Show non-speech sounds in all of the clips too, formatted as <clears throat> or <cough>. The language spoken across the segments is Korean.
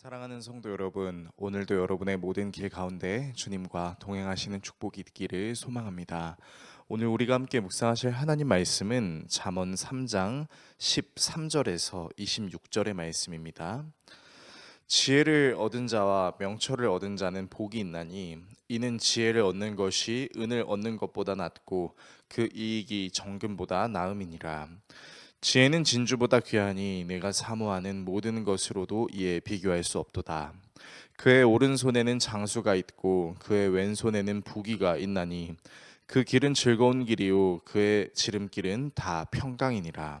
사랑하는 성도 여러분, 오늘도 여러분의 모든 길 가운데 주님과 동행하시는 축복이 있기를 소망합니다. 오늘 우리가 함께 묵상하실 하나님 말씀은 잠언 3장 13절에서 26절의 말씀입니다. 지혜를 얻은 자와 명철을 얻은 자는 복이 있나니 이는 지혜를 얻는 것이 은을 얻는 것보다 낫고 그 이익이 정금보다 나음이니라. 지혜는 진주보다 귀하니 내가 사모하는 모든 것으로도 이에 비교할 수 없도다. 그의 오른손에는 장수가 있고 그의 왼손에는 부기가 있나니 그 길은 즐거운 길이요 그의 지름길은 다 평강이니라.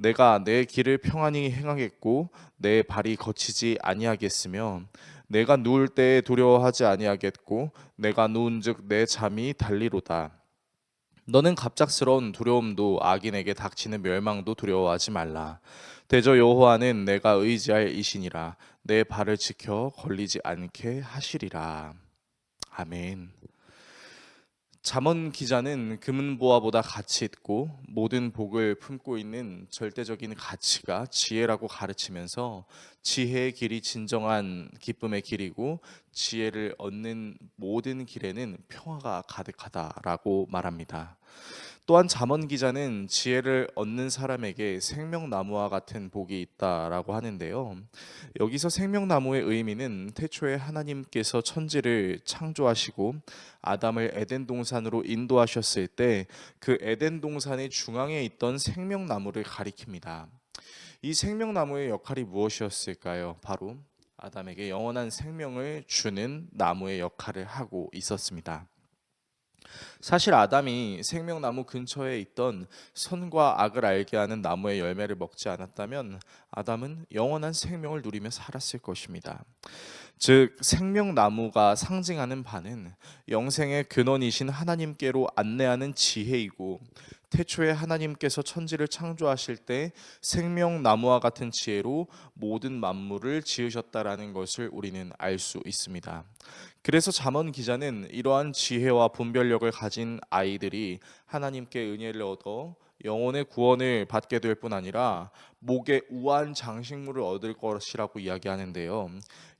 내가 내 길을 평안히 행하겠고 내 발이 거치지 아니하겠으며 내가 누울 때에 두려워하지 아니하겠고 내가 누운즉 내 잠이 달리로다. 너는 갑작스러운 두려움도 악인에게 닥치는 멸망도 두려워하지 말라. 대저 여호와는 내가 의지할 이신이라 내 발을 지켜 걸리지 않게 하시리라. 아멘. 잠언 기자는 금은보화보다 가치 있고 모든 복을 품고 있는 절대적인 가치가 지혜라고 가르치면서 지혜의 길이 진정한 기쁨의 길이고 지혜를 얻는 모든 길에는 평화가 가득하다라고 말합니다. 또한 잠언 기자는 지혜를 얻는 사람에게 생명나무와 같은 복이 있다라고 하는데요. 여기서 생명나무의 의미는 태초에 하나님께서 천지를 창조하시고 아담을 에덴 동산으로 인도하셨을 때 그 에덴 동산의 중앙에 있던 생명나무를 가리킵니다. 이 생명나무의 역할이 무엇이었을까요? 바로 아담에게 영원한 생명을 주는 나무의 역할을 하고 있었습니다. 사실 아담이 생명나무 근처에 있던 선과 악을 알게 하는 나무의 열매를 먹지 않았다면 아담은 영원한 생명을 누리며 살았을 것입니다. 즉 생명나무가 상징하는 바는 영생의 근원이신 하나님께로 안내하는 지혜이고 태초에 하나님께서 천지를 창조하실 때 생명나무와 같은 지혜로 모든 만물을 지으셨다라는 것을 우리는 알 수 있습니다. 그래서 잠언 기자는 이러한 지혜와 분별력을 가진 아이들이 하나님께 은혜를 얻어 영혼의 구원을 받게 될 뿐 아니라 목에 우한 장식물을 얻을 것이라고 이야기하는데요.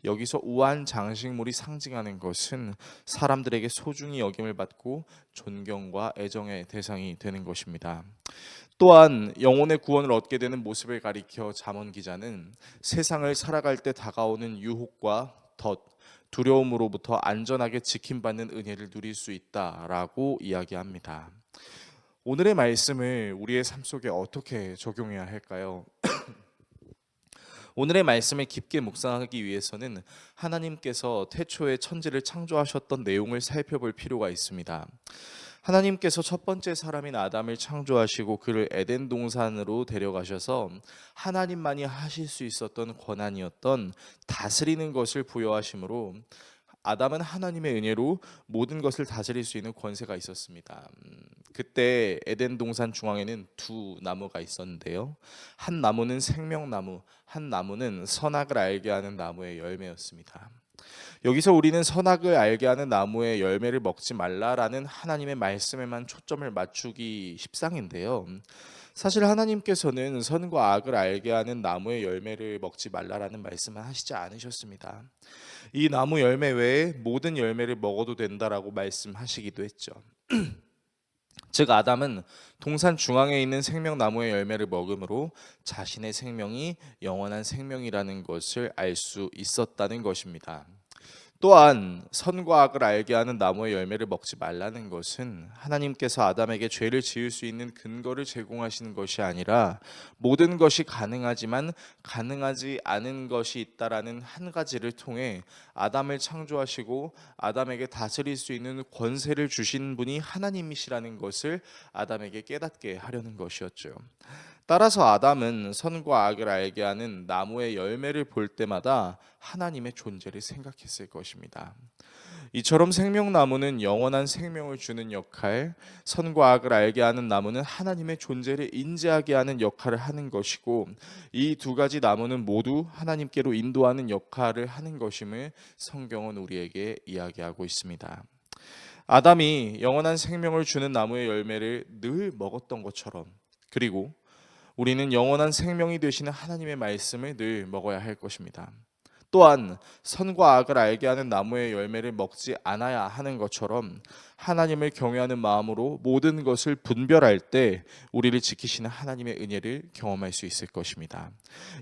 여기서 우한 장식물이 상징하는 것은 사람들에게 소중히 여김을 받고 존경과 애정의 대상이 되는 것입니다. 또한 영혼의 구원을 얻게 되는 모습을 가리켜 잠언 기자는 세상을 살아갈 때 다가오는 유혹과 덫, 두려움으로부터 안전하게 지킴받는 은혜를 누릴 수 있다라고 이야기합니다. 오늘의 말씀을 우리의 삶 속에 어떻게 적용해야 할까요? <clears throat> 오늘의 말씀을 깊게 묵상하기 위해서는 하나님께서 태초에 천지를 창조하셨던 내용을 살펴볼 필요가 있습니다. 하나님께서 첫 번째 사람인 아담을 창조하시고 그를 에덴 동산으로 데려가셔서 하나님만이 하실 수 있었던 권한이었던 다스리는 것을 부여하심으로 아담은 하나님의 은혜로 모든 것을 다스릴 수 있는 권세가 있었습니다. 음, 그때 에덴 동산 중앙에는 두 나무가 있었는데요. 한 나무는 생명나무, 한 나무는 선악을 알게 하는 나무의 열매였습니다. 여기서 우리는 선악을 알게 하는 나무의 열매를 먹지 말라라는 하나님의 말씀에만 초점을 맞추기 십상인데요. 사실 하나님께서는 선과 악을 알게 하는 나무의 열매를 먹지 말라라는 말씀을 하시지 않으셨습니다. 이 나무 열매 외에 모든 열매를 먹어도 된다라고 말씀하시기도 했죠. <clears throat> 즉 아담은 동산 중앙에 있는 생명나무의 열매를 먹음으로 자신의 생명이 영원한 생명이라는 것을 알 수 있었다는 것입니다. 또한 선과 악을 알게 하는 나무의 열매를 먹지 말라는 것은 하나님께서 아담에게 죄를 지을 수 있는 근거를 제공하시는 것이 아니라 모든 것이 가능하지만 가능하지 않은 것이 있다라는 한 가지를 통해 아담을 창조하시고 아담에게 다스릴 수 있는 권세를 주신 분이 하나님이시라는 것을 아담에게 깨닫게 하려는 것이었죠. 따라서 아담은 선과 악을 알게 하는 나무의 열매를 볼 때마다 하나님의 존재를 생각했을 것입니다. 이처럼 생명나무는 영원한 생명을 주는 역할, 선과 악을 알게 하는 나무는 하나님의 존재를 인지하게 하는 역할을 하는 것이고 이 두 가지 나무는 모두 하나님께로 인도하는 역할을 하는 것임을 성경은 우리에게 이야기하고 있습니다. 아담이 영원한 생명을 주는 나무의 열매를 늘 먹었던 것처럼 그리고 우리는 영원한 생명이 되시는 하나님의 말씀을 늘 먹어야 할 것입니다. 또한 선과 악을 알게 하는 나무의 열매를 먹지 않아야 하는 것처럼 하나님을 경외하는 마음으로 모든 것을 분별할 때 우리를 지키시는 하나님의 은혜를 경험할 수 있을 것입니다.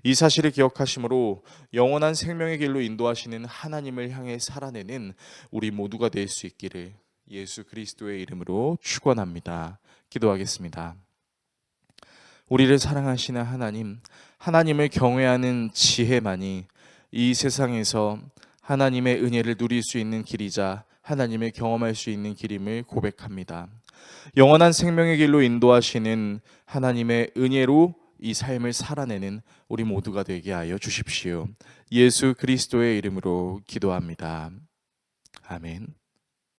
이 사실을 기억하심으로 영원한 생명의 길로 인도하시는 하나님을 향해 살아내는 우리 모두가 될 수 있기를 예수 그리스도의 이름으로 축원합니다. 기도하겠습니다. 우리를 사랑하시는 하나님, 하나님을 경외하는 지혜만이 이 세상에서 하나님의 은혜를 누릴 수 있는 길이자 하나님을 경험할 수 있는 길임을 고백합니다. 영원한 생명의 길로 인도하시는 하나님의 은혜로 이 삶을 살아내는 우리 모두가 되게 하여 주십시오. 예수 그리스도의 이름으로 기도합니다. 아멘.